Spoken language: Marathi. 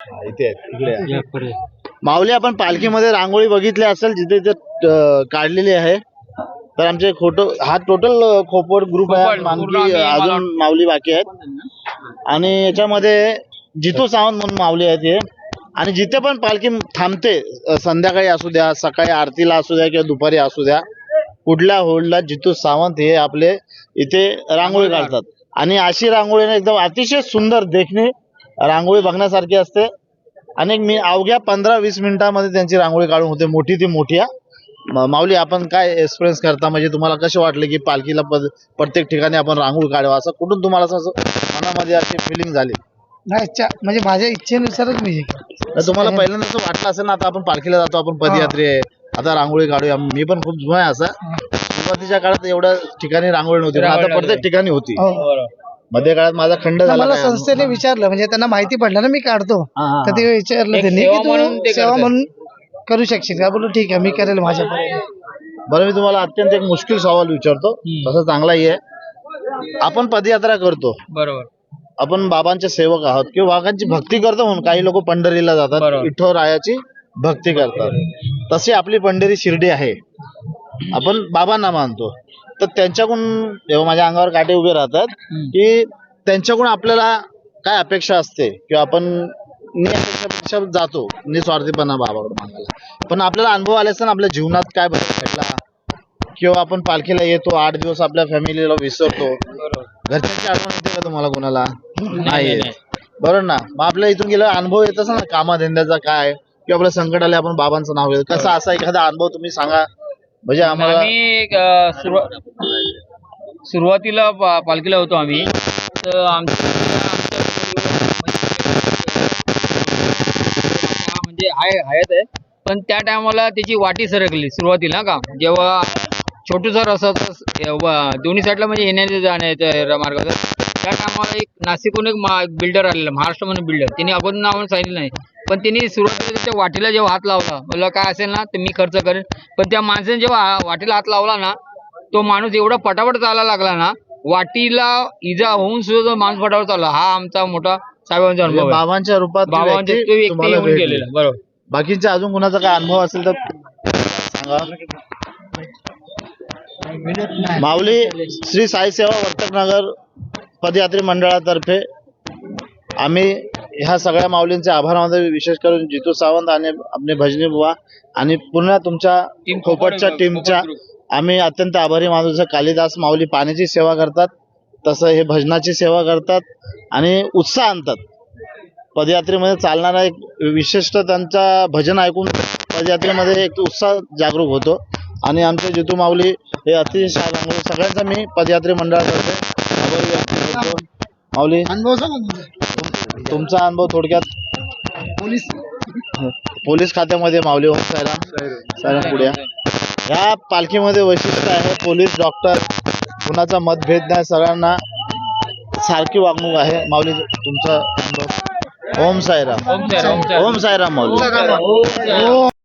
इथे आहेत, इकडे. माऊली आपण पालखीमध्ये रांगोळी बघितली असेल जिथे जिथे अं, काढलेली आहे. तर आमचे फोटो हा टोटल खोपोड ग्रुप आहे. आम्ही अजून माऊली बाकी आहेत. आणि याच्यामध्ये जितू सावंत म्हणून माऊली आहेत हे. आणि जिथे पण पालखी थांबते संध्याकाळी असू द्या सकाळी आरतीला असू द्या किंवा दुपारी असू द्या कुठल्या होल्डला जितू सावंत हे आपले इथे रांगोळी काढतात. आणि अशी रांगोळी एकदम अतिशय सुंदर देखणे रांगोळी बघण्यासारखी असते. आणि एक मी अवघ्या पंधरा वीस मिनिटामध्ये त्यांची रांगोळी काढून होते. मोठी ती मोठी माऊली आपण काय एक्सपिरियन्स करता? म्हणजे तुम्हाला कसे वाटले की पालखीला पद- प्रत्येक ठिकाणी आपण रांगोळी काढावं? असं कुठून तुम्हाला असं असं मनामध्ये अशी फिलिंग झाली? नाही इच्छा म्हणजे माझ्या इच्छेनुसारच मी तुम्हाला पहिल्यांदा असं वाटलं असेल ना आता आपण पालखीला जातो आपण पदयात्री आहे. आता रांगोळी काढूया. मी पण खूप जुना आहे असा. सुरुवातीच्या काळात एवढ्या ठिकाणी रांगोळी नव्हती आता प्रत्येक ठिकाणी होती. हो. मध्ये काळात माझा खंड झाला मला काय संस्थेने विचारलं म्हणजे त्यांना माहिती पडलं ना मी काढतो. हा, हा, तर ते विचारलं एक त्यांनी सेवा की म्हणून तू ते सेवा करतात. म्हणून करू शकशील का? बोललो ठीक आहे मी करेल माझ्या बरं मी तुम्हाला अत्यंत एक मुश्किल सवाल विचारतो. हम्म. तसं चांगलाही आहे. आपण पदयात्रा करतो. बरोबर. आपण बाबांचे सेवक आहोत किंवा बाबांची भक्ती करतो म्हणून काही लोक पंढरीला जातात. बरोबर. विठ्ठलरायाची भक्ती करतात. तशी आपली पंढरी शिर्डी आहे. आपण बाबांना मानतो. तर त्यांच्याकडून जेव्हा माझ्या अंगावर काटे उभे राहतात. की त्यांच्याकडून आपल्याला काय अपेक्षा असते? किंवा आपण निअपेक्षापेक्षा जातो निस्वार्थीपणा बाबाकडे मागायला पण आपल्याला अनुभव आले असताना आपल्या जीवनात काय बदल घडला? किंवा आपण पालखीला येतो आठ दिवस आपल्या फॅमिलीला विसरतो. घरच्यांची आठवण येते का तुम्हाला कोणाला? नाही. बरोबर ना. मग आपल्या इथून गेला अनुभव येत ना कामाधंद्याचा काय? किंवा आपल्या संकट आले आपण बाबांचं नाव घेतो. कसा असा एखादा अनुभव तुम्ही सांगा म्हणजे आम्हाला आम्ही एक, अं, सुरुवा- सुरुवातीला पा- पालखीला होतो आम्ही. तर आमच्या म्हणजे आहे हयात आहे. पण त्या टायमाला त्याची वाटी सरकली सुरुवातीला का? जेव्हा छोटू सर असं दोन्ही साईडला म्हणजे येण्याचे जाण्याचं मार्ग होता. त्या टायमाला एक नाशिकहून एक बिल्डर आलेला महाराष्ट्रमधून बिल्डर त्यांनी अगोदर नाव सांगितलं नाही. पण त्यांनी सुरुवातीला त्याच्या वाटीला जेव्हा हात लावला मला काय असेल ना तर मी खर्च करेन पण त्या माणसाने जेव्हा वाटीला हात लावला ना तो माणूस एवढा पटापट चालायला लागला ना वाटीला इजा होऊन सुद्धा तो माणूस पटापट चालला हा आमचा मोठा साहेबांचा अनुभव आहे. बाबांच्या रूपात ती बाबांचे व्यक्ती तो व्यक्ती तुम्हाला येऊन भेटली. गेलेला बरोबर बाकीच्या अजून कोणाचा काय अनुभव असेल तर सांगा माऊली श्री साई सेवा वर्तकनगर पदयात्री मंडळातर्फे आम्ही ह्या सगळ्या माऊलींचे आभार मानतो. विशेष करून जितू सावंत आणि आपले भजनी बुवा आणि पूर्ण तुमच्या खोपटच्या खोपट टीमच्या. आम्ही अत्यंत आभारी मानतो. जसं कालिदास माऊली पाण्याची सेवा करतात तसं हे भजनाची सेवा करतात आणि उत्साह आणतात. पदयात्रेमध्ये चालणारा एक विशिष्ट त्यांचा भजन ऐकून पदयात्रेमध्ये एक उत्साह जागरूक होतो. आणि आमचे जितू माऊली हे अतिशय सगळ्यांचा मी पदयात्रे मंडळातर्फे आभारी व्यक्त करतो माऊली? अनुभव सांग तुमचा अनुभव थोडक्यात? पोलीस. पोलीस खात्यामध्ये माऊली ओम सायराम सायराम पुढे या. ह्या पालखीमध्ये वैशिष्ट्य आहे पोलीस डॉक्टर कुणाचा मतभेद नाही सगळ्यांना सारखी वागणूक आहे. माऊली तुमचा अनुभव? ओम सायराम ओम साईराम, ओम साईराम. ओम सायराम माऊली.